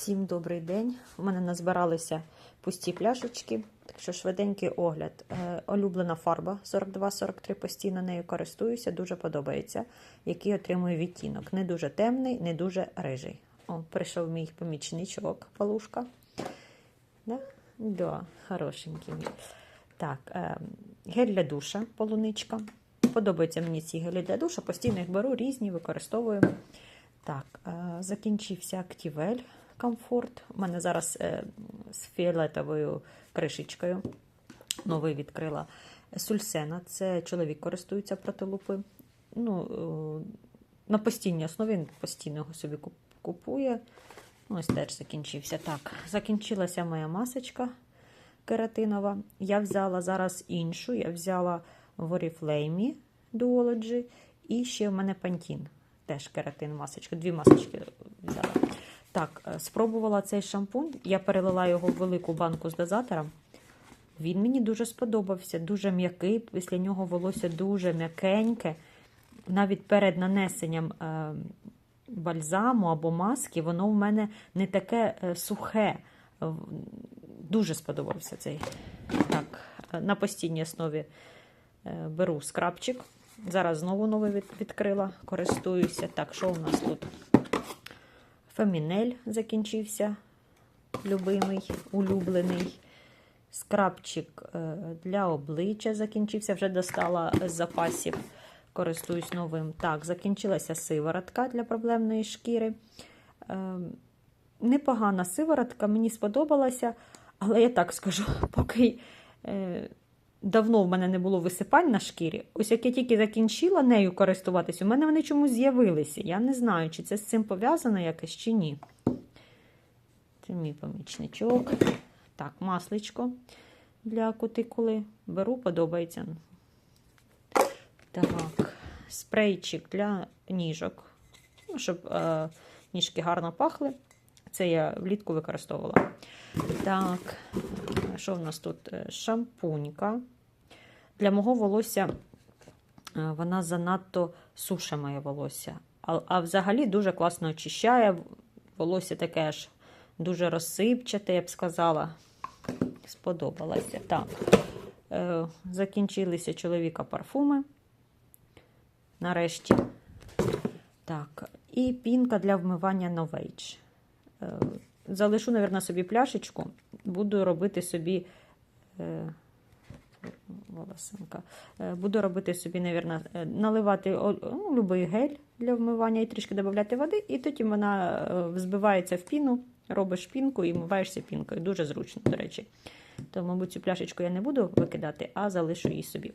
Всім добрий день. У мене назбиралися пусті пляшечки, так що швиденький огляд. Е, улюблена фарба 42-43, постійно нею користуюся, дуже подобається, який отримую відтінок. Не дуже темний, не дуже рижий. О, прийшов мій помічничок, полушка. Да? Да, хорошенький мій. Так, е, гель для душа, полуничка. Подобаються мені ці гелі для душа, постійно їх беру, різні, використовую. Так, е, закінчився актівель комфорт. У мене зараз е, з фіолетовою кришечкою. Новий відкрила. Сульсена це чоловік користується проти лупи. Ну, е, на постійній основі він постійно його собі купує. Ну, Ось теж закінчився. Так, закінчилася моя масочка кератинова. Я взяла зараз іншу. Я взяла в Oriflame Duology і ще в мене Pantene. Теж кератин масочка. Дві масочки. Так, е, спробувала цей шампунь. Я перелила його в велику банку з дозатором. Він мені дуже сподобався, дуже м'який. Після нього волосся дуже м'якеньке. Навіть перед нанесенням е, бальзаму або маски, воно в мене не таке е, сухе. Дуже сподобався цей. Так, на постійній основі беру скрабчик. Зараз знову новий від- відкрила, користуюся. Так, що у нас тут? Фемінель закінчився, любимий, улюблений. Скрабчик е, для обличчя закінчився, вже достала з запасів, користуюсь новим. Так, закінчилася сиворотка для проблемної шкіри. Е, Непогана сиворотка, мені сподобалася, але я так скажу, поки е, давно в мене не було висипань на шкірі. Ось як я тільки закінчила нею користуватись, у мене вони чомусь з'явилися. Я не знаю, чи це з цим пов'язано якось, чи ні. Це мій помічничок. Так, масличко для кутикули. Беру, подобається. Так, спрейчик для ніжок. Щоб е, ніжки гарно пахли. Це я влітку використовувала. Так, що в нас тут? Е, Шампунька. Для мого волосся е, вона занадто суше моє волосся. А, а взагалі дуже класно очищає. Волосся таке аж дуже розсипчате, я б сказала. Сподобалося. Так. Е, закінчилися чоловіка парфуми. Нарешті. Так. І пінка для вмивання Novage. Е, залишу, мабуть, собі пляшечку. Буду робити собі. Е, волосинка. Е, Буду робити собі, мабуть, наливати ну, любий гель для вмивання і трішки додати води, і тоді вона взбивається в піну, робиш пінку і вмиваєшся пінкою. Дуже зручно, до речі. То, мабуть, цю пляшечку я не буду викидати, а залишу її собі.